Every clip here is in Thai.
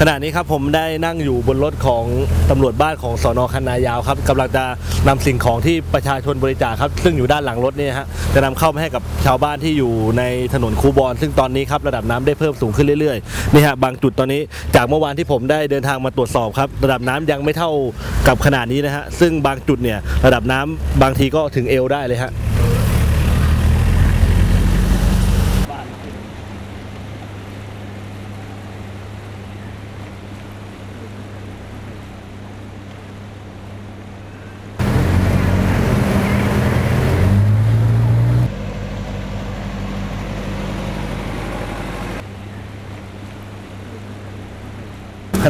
ขณะนี้ครับผมได้นั่งอยู่บนรถของตำรวจบ้านของสอนอคันนายาวครับกำลังจะนำสิ่งของที่ประชาชนบริจาคครับ ซึ่งอยู่ด้านหลังรถนี่ฮะจะนำเข้ามาให้กับชาวบ้านที่อยู่ในถนนคูบอน ซึ่งตอนนี้ครับระดับน้ำได้เพิ่มสูงขึ้นเรื่อยๆนี่ฮะบางจุดตอนนี้จากเมื่อวานที่ผมได้เดินทางมาตรวจสอบครับระดับน้ำยังไม่เท่ากับขนาดนี้นะฮะซึ่งบางจุดเนี่ยระดับน้ำบางทีก็ถึงเอวได้เลยฮะ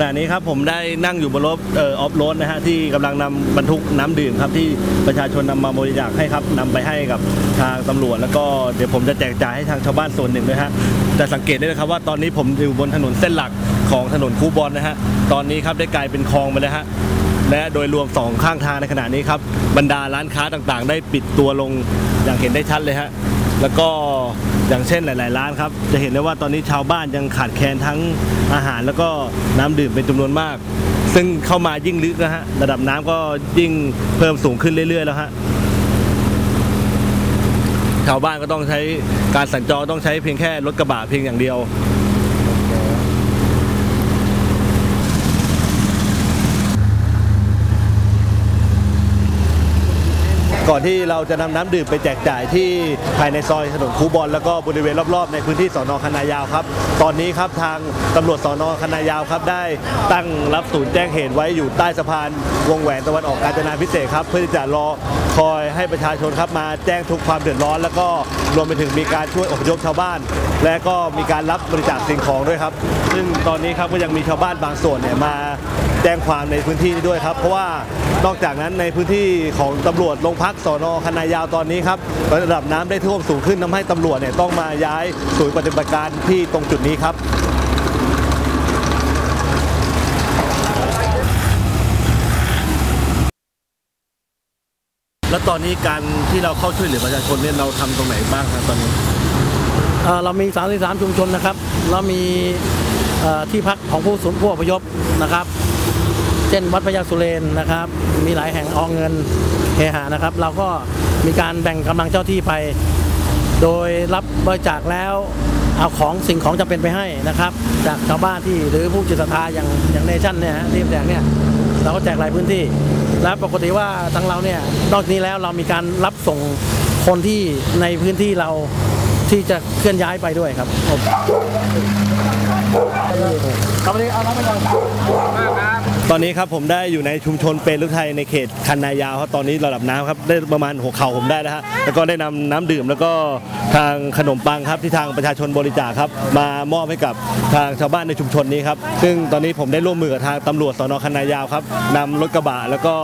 ณะนี้ครับผมได้นั่งอยู่บนรถเออออฟโรดนะฮะที่กำลังนำบรรทุกน้ำดื่มครับที่ประชาชนนำมาบริจาคให้ครับนำไปให้กับทางตำรวจ แล้วก็เดี๋ยวผมจะแจกจ่ายให้ทางชาวบ้านส่วนหนึ่งด้วยฮะจะสังเกตได้เลยครับว่าตอนนี้ผมอยู่บนถนนเส้นหลักของถนนคูบอลนะฮะตอนนี้ครับได้กลายเป็นคลองไปแล้วฮะและโดยรวมสองข้างทางในขณะนี้ครับบรรดาร้านค้าต่างๆ ได้ปิดตัวลงอย่างเห็นได้ชัดเลยฮะแล้วก็ อย่างเช่นหลาย ๆ ร้านครับ จะเห็นได้ว่าตอนนี้ชาวบ้านยังขาดแคลนทั้งอาหารแล้วก็น้ำดื่มเป็นจำนวนมาก ซึ่งเข้ามายิ่งลึกนะฮะระดับน้ำก็ยิ่งเพิ่มสูงขึ้นเรื่อย ๆ แล้วฮะชาวบ้านก็ต้องใช้การสัญจรต้องใช้เพียงแค่รถกระบะเพียงอย่างเดียว ก่อนที่เราจะนำน้ำดื่มไปแจกจ่ายที่ภายในซอยถนนคูบอลแล้วก็บริเวณรอบๆ ในพื้นที่สอนอคณะยาวครับ ตอนนี้ครับทางตำรวจสอนอคณะยาวครับ ได้ตั้งรับศูนย์แจ้งเหตุไว้อยู่ใต้สะพานวงแหวนตะวันออกกาญจนาพิเศษครับ เพื่อที่จะรอคอยให้ประชาชนครับมาแจ้งทุกความเดือดร้อน แล้วก็รวมไปถึงมีการช่วยอพยพชาวบ้าน และก็มีการรับบริจาคสิ่งของด้วยครับ ซึ่งตอนนี้ครับก็ยังมีชาวบ้านบางส่วนเนี่ยมาแจ้งความในพื้นที่ด้วยครับ เพราะว่านอกจากนั้นในพื้นที่ของตำรวจโรงพักสอนอคณะยาวตอนนี้ครับระดับน้ำได้ท่วมสูงขึ้นทำให้ตำรวจเนี่ยต้องมาย้ายศูนย์ปฏิบัติการที่ตรงจุดนี้ครับแล้วตอนนี้การที่เราเข้าช่วยเหลือประชาชนเนี่ยเราทำตรงไหนบ้างครับตอนนี้เรามี 33 ชุมชนนะครับ เรามีที่พักของผู้สูญผู้อพยพนะครับ ช่น วัดพระยาสุเรนนะครับ มีหลายแห่งอองเงินเฮหานะครับ เราก็มีการแบ่งกำลังเจ้าที่ไป โดยรับบริจาคแล้วเอาของสิ่งของจำเป็นไปให้นะครับ จากชาวบ้านที่หรือผู้จิตศรัทธาอย่างอย่างเนชั่นเนี่ยที่แจกเนี่ยเราก็แจกหลายพื้นที่ และปกติว่าทางเราเนี่ยนอกนี้แล้วเรามีการรับส่งคนที่ในพื้นที่เราที่จะเคลื่อนย้ายไปด้วยครับผมครับวันนี้เอาน้ำไปก่อน ตอนนี้ครับผมได้อยู่ในชุมชนเปรลุไทยในเขตคันนายาวครับตอนนี้ระดับน้ำครับได้ประมาณหัวเข่าผมได้แล้วฮะแล้วก็ได้นำน้ำดื่มแล้วก็ทางขนมปังครับที่ทางประชาชนบริจาคครับมามอบให้กับทางชาวบ้านในชุมชนนี้ครับซึ่งตอนนี้ผมได้ร่วมมือกับทางตำรวจสนคันนายาวครับนำรถกระบะแล้วก็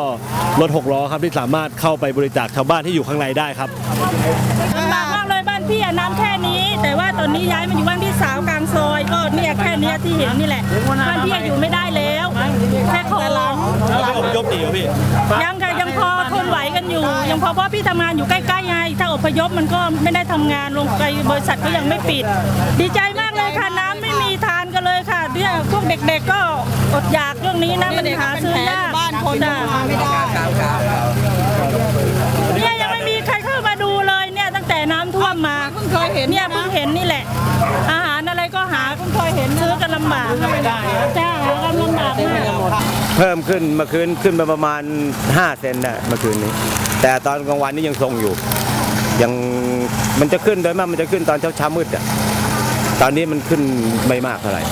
รถหกล้อครับที่สามารถเข้าไปบริจาคชาวบ้านที่อยู่ข้างในได้ครับลำบากมากเลยบ้านพี่อะน้ำแค่นี้ แต่ว่าตอนนี้ย้ายมาอยู่บ้านพี่สาวกลางซอยก็เนี่ยแค่นี้ที่เห็นนี่แหละบ้านพี่อยู่ไม่ได้แล้วแค่คลอง แล้วไม่อ พยพหนีเหรอพี่ยังค่ะยังพอทนไหวกันอยู่ ยังพอเพราะพี่ทำงานอยู่ใกล้ๆไงถ้าอพยพมันก็ไม่ได้ทำงานลงไปบริษัทก็ยังไม่ปิด ดีใจมากเลยค่ะน้ำไม่มีทานกันเลยค่ะเนี่ยพวกเด็กๆก็อดอยากเรื่องนี้นะมันหาซื้อยากบ้านคนไม่ได้เนี่ยยังไม่มีใครเข้ามาดูเลยเนี่ยตั้งแต่น้ำท่วมมาเพิ่งเคยเห็นเนี่ยเพิ่งเห็นนี่แหละอาหารอะไร ก็หาเพิ่งเคยเห็นซื้อกันลำบากไม่ได้จ้าหากันลำบากมากเพิ่มขึ้นเมื่อคืนขึ้นมาประมาณ 5 เซนได้เมื่อคืนนี้ แต่ตอนกลางวันนี้ยังทรงอยู่ ยังมันจะขึ้นโดยมากมันจะขึ้นตอนเช้าเช้าๆมืดอะตอนนี้มันขึ้นไม่มากเท่าไหร่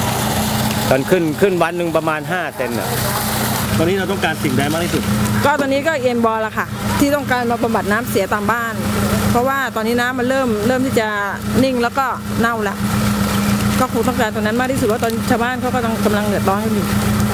ตอนขึ้นขึ้นวันหนึ่งประมาณ 5 เซนอะตอนนี้เราต้องการสิ่งใดมากที่สุด ก็ตอนนี้ก็เอ็นบอลละค่ะ ที่ต้องการมาบำบัดน้ำเสียตามบ้าน เพราะว่าตอนนี้น้ำมันเริ่มเริ่มที่จะนิ่งแล้วก็เน่าละ ก็คงต้องการตรงนั้นมากที่สุดว่าตอนชาวบ้านเขาก็กำลังเดือดร้อนกันอยู่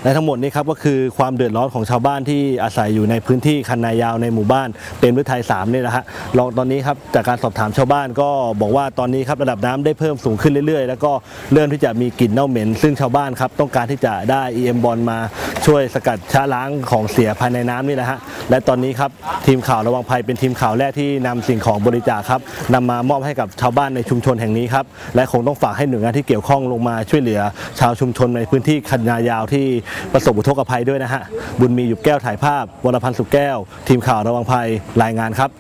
และทั้งหมดนี้ครับก็คือความเดือดร้อนของชาวบ้านที่อาศัยอยู่ในพื้นที่คันนายาวในหมู่บ้านเป็นฤทัย3นี่แหละฮะลองตอนนี้ครับจากการสอบถามชาวบ้านก็บอกว่าตอนนี้ครับระดับน้ำได้เพิ่มสูงขึ้นเรื่อยๆ แล้วก็เริ่มที่จะมีกลิ่นเน่าเหม็น ซึ่งชาวบ้านครับต้องการที่จะได้ EM บอลมาช่วยสกัดชะล้างของเสียภายในน้ำนี่แหละฮะและตอนนี้ครับทีมข่าวระวังภัยเป็นทีมข่าวแรกที่นำสิ่งของบริจาคครับนำมามอบให้กับชาวบ้านในชุมชนแห่งนี้ครับและคงต้องฝากให้หน่วยงานที่เกี่ยวข้องลงมาช่วยเหลือ ชาวชุมชนในพื้นที่คันนายาวที่ประสบอุทกภัยด้วยนะฮะบุญมีหยุบแก้วถ่ายภาพวรพันธ์สุขแก้ว ทีมข่าวระวังภัยรายงานครับ